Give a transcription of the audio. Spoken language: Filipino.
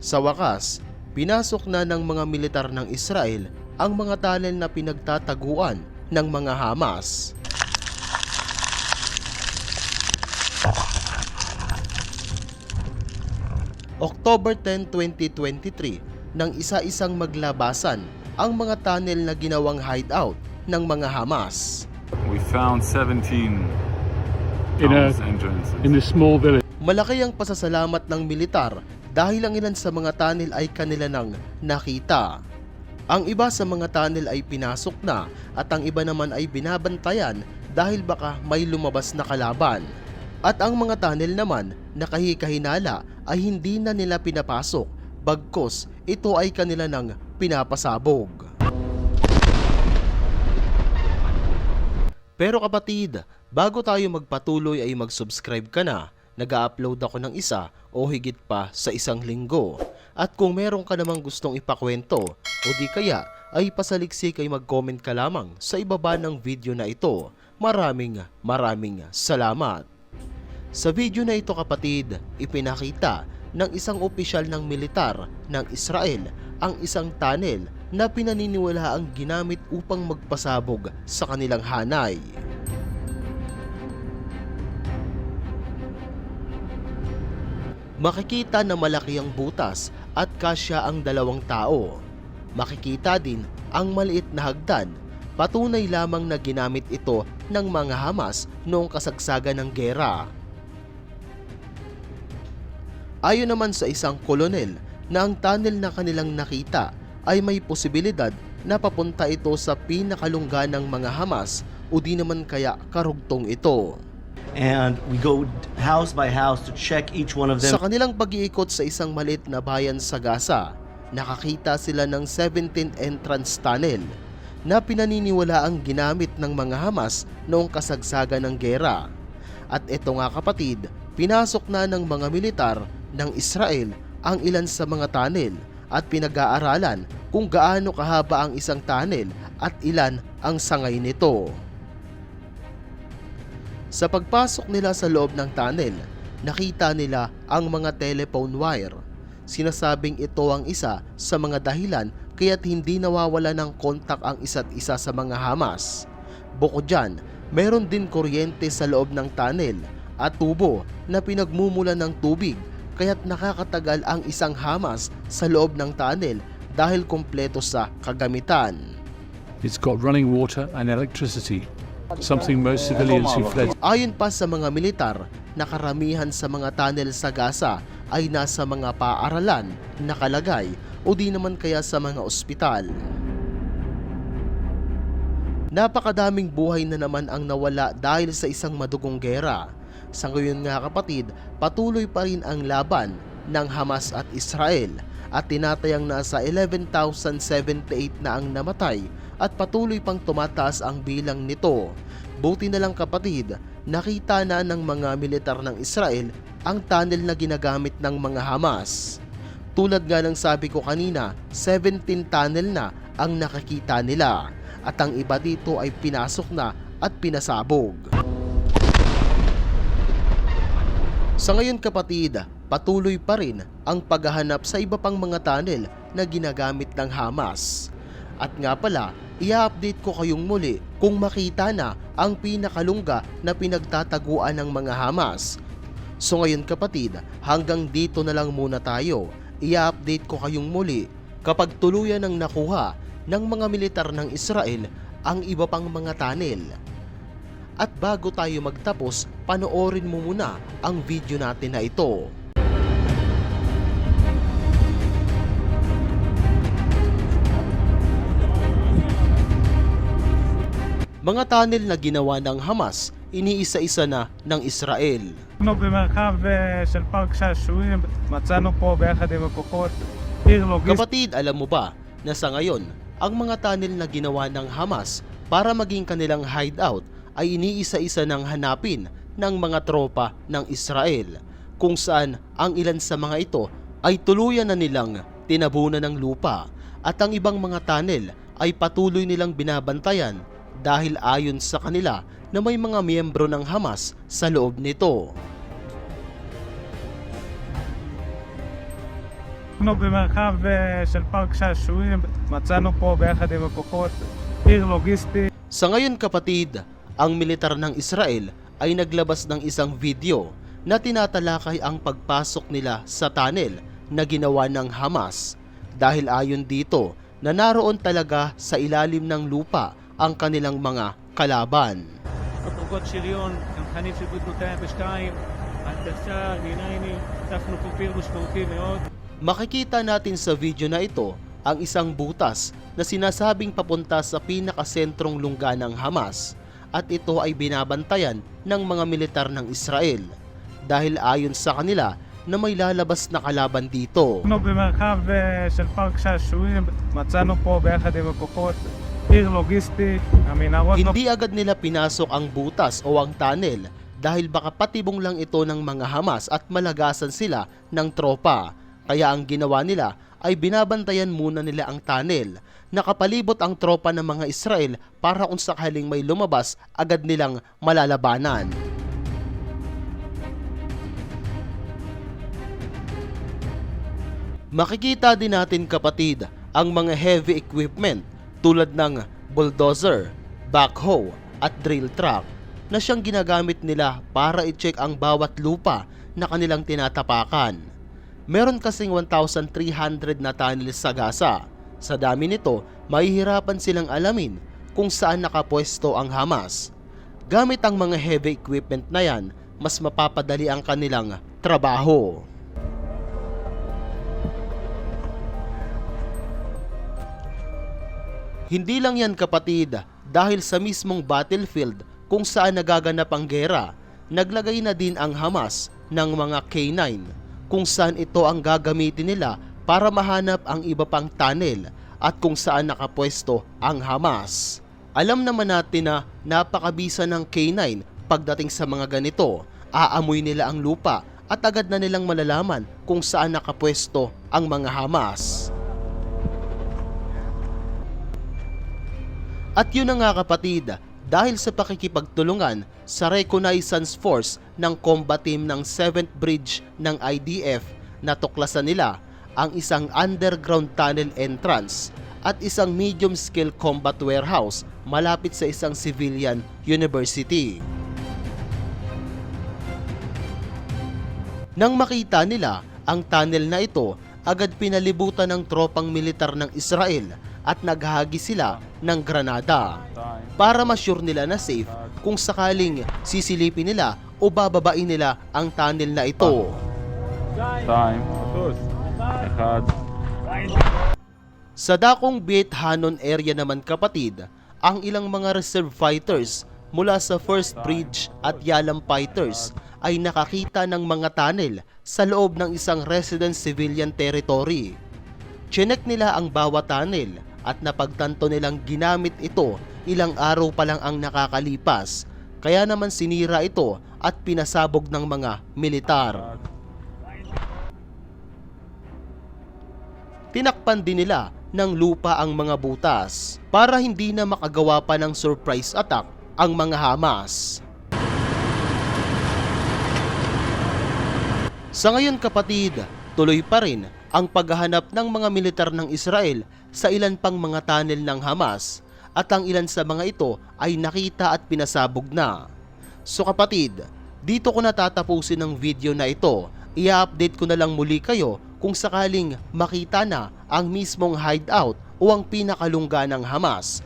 Sa wakas, pinasok na ng mga militar ng Israel ang mga tunnel na pinagtataguan ng mga Hamas. October 10, 2023, nang isa-isang maglabasan ang mga tunnel na ginawang hideout ng mga Hamas. We found 17 in a in a small village. Malaki ang pasasalamat ng militar dahil ang ilan sa mga tunnel ay kanila nang nakita. Ang iba sa mga tunnel ay pinasok na at ang iba naman ay binabantayan dahil baka may lumabas na kalaban. At ang mga tunnel naman na kahikahinala ay hindi na nila pinapasok bagkos ito ay kanila nang pinapasabog. Pero kapatid, bago tayo magpatuloy ay mag-subscribe ka na. Nag-upload ako ng isa o higit pa sa isang linggo. At kung meron ka namang gustong ipakwento o di kaya ay pasaliksik ay mag-comment ka lamang sa ibaba ng video na ito. Maraming maraming salamat. Sa video na ito kapatid, ipinakita ng isang opisyal ng militar ng Israel ang isang tunnel na pinaniniwala ang ginamit upang magpasabog sa kanilang hanay. Makikita na malaki ang butas at kasya ang dalawang tao. Makikita din ang maliit na hagdan. Patunay lamang na ginamit ito ng mga Hamas noong kasagsagan ng gera. Ayon naman sa isang kolonel na ang tunnel na kanilang nakita ay may posibilidad na papunta ito sa pinakalungga ng mga Hamas o di naman kaya karugtong ito. And we go house by house to check each one of them. Sa kanilang pag-iikot sa isang maliit na bayan sa Gaza, nakakita sila ng 17 entrance tunnel na pinaniniwala ang ginamit ng mga Hamas noong kasagsagan ng gera. At ito nga kapatid, pinasok na ng mga militar ng Israel ang ilan sa mga tunnel at pinag-aaralan kung gaano kahaba ang isang tunnel at ilan ang sangay nito. Sa pagpasok nila sa loob ng tunnel, nakita nila ang mga telephone wire. Sinasabing ito ang isa sa mga dahilan kaya't hindi nawawala ng kontak ang isa't isa sa mga Hamas. Bukod dyan, meron din kuryente sa loob ng tunnel at tubo na pinagmumula ng tubig kaya't nakakatagal ang isang Hamas sa loob ng tunnel dahil kompleto sa kagamitan. It's got running water and electricity, something most civilians who fled Ayon pa sa mga militar, na karamihan sa mga tunnel sa Gaza ay nasa mga paaralan, nakalagay o di naman kaya sa mga ospital. Napakadaming buhay na naman ang nawala dahil sa isang madugong gera. Sa ngayon nga kapatid, patuloy pa rin ang laban ng Hamas at Israel at tinatayang nasa 11,078 na ang namatay at patuloy pang tumataas ang bilang nito. Buti na lang kapatid, nakita na ng mga militar ng Israel ang tunnel na ginagamit ng mga Hamas. Tulad nga ng sabi ko kanina, 17 tunnel na ang nakakita nila at ang iba dito ay pinasok na at pinasabog. Sa ngayon kapatid, patuloy pa rin ang paghahanap sa iba pang mga tunnel na ginagamit ng Hamas. At nga pala, i-update ko kayong muli kung makita na ang pinakalungga na pinagtataguan ng mga Hamas. So ngayon kapatid, hanggang dito na lang muna tayo. I-update ko kayong muli kapag tuluyan ng nakuha ng mga militar ng Israel ang iba pang mga tunnel. At bago tayo magtapos, panoorin mo muna ang video natin na ito. mga tunnel na ginawa ng Hamas iniisa-isa na ng Israel. Kapatid, alam mo ba na sa ngayon, ang mga tunnel na ginawa ng Hamas para maging kanilang hideout ay iniisa-isa ng hanapin ng mga tropa ng Israel kung saan ang ilan sa mga ito ay tuluyan na nilang tinabunan ng lupa at ang ibang mga tunnel ay patuloy nilang binabantayan dahil ayon sa kanila na may mga miyembro ng Hamas sa loob nito. אנחנו במרחב אה, של פארק שעשועים, מצאנו פה ביחד עם הכוחות עיר לוגיסטית. Sa ngayon kapatid, ang militar ng Israel ay naglabas ng isang video na tinatalakay ang pagpasok nila sa tunnel na ginawa ng Hamas dahil ayon dito na naroon talaga sa ilalim ng lupa ang kanilang mga kalaban. כוחות שריון, צנחנים של גדוד 202, הנדסה, D9, הצפנו פה פיר משמעותי מאוד. Makikita natin sa video na ito ang isang butas na sinasabing papunta sa pinakasentrong lungga ng Hamas at ito ay binabantayan ng mga militar ng Israel dahil ayon sa kanila na may lalabas na kalaban dito. אנחנו במרחב אה, של פארק שעשועים, מצאנו פה ביחד עם הכוחות logistic. I mean, I was Hindi agad nila pinasok ang butas o ang tunnel dahil baka patibong lang ito ng mga Hamas at malagasan sila ng tropa. Kaya ang ginawa nila ay binabantayan muna nila ang tunnel. Nakapalibot ang tropa ng mga Israel para kung sakaling may lumabas, agad nilang malalabanan. Makikita din natin kapatid ang mga heavy equipment tulad ng bulldozer, backhoe at drill truck na siyang ginagamit nila para i-check ang bawat lupa na kanilang tinatapakan. Meron kasing 1,300 na tunnel sa Gaza. Sa dami nito, mahihirapan silang alamin kung saan nakapwesto ang Hamas. Gamit ang mga heavy equipment na yan, mas mapapadali ang kanilang trabaho. Hindi lang yan kapatid, dahil sa mismong battlefield kung saan nagaganap ang gera, naglagay na din ang Hamas ng mga K9 kung saan ito ang gagamitin nila para mahanap ang iba pang tunnel at kung saan nakapwesto ang Hamas. Alam naman natin na napakabisa ng K9 pagdating sa mga ganito. Aamoy nila ang lupa at agad na nilang malalaman kung saan nakapwesto ang mga Hamas. At yun na nga kapatid, dahil sa pakikipagtulungan sa reconnaissance force ng combat team ng 7th Bridge ng IDF, natuklasan nila ang isang underground tunnel entrance at isang medium-scale combat warehouse malapit sa isang civilian university. Nang makita nila ang tunnel na ito, agad pinalibutan ng tropang militar ng Israel at naghahagis sila ng granada para masyure nila na safe kung sakaling sisilipin nila o bababain nila ang tunnel na ito. Time. Sa dakong Beit Hanon area naman kapatid, ang ilang mga reserve fighters mula sa First Bridge at Yalam Fighters ay nakakita ng mga tunnel sa loob ng isang resident civilian territory. Chinek nila ang bawat tunnel at napagtanto nilang ginamit ito ilang araw pa lang ang nakakalipas. Kaya naman sinira ito at pinasabog ng mga militar. Tinakpan din nila ng lupa ang mga butas para hindi na makagawa pa ng surprise attack ang mga Hamas. Sa ngayon kapatid, tuloy pa rin ang paghahanap ng mga militar ng Israel sa ilan pang mga tunnel ng Hamas at ang ilan sa mga ito ay nakita at pinasabog na. So kapatid, dito ko natatapusin ang video na ito. I-update ko na lang muli kayo kung sakaling makita na ang mismong hideout o ang pinakalungga ng Hamas.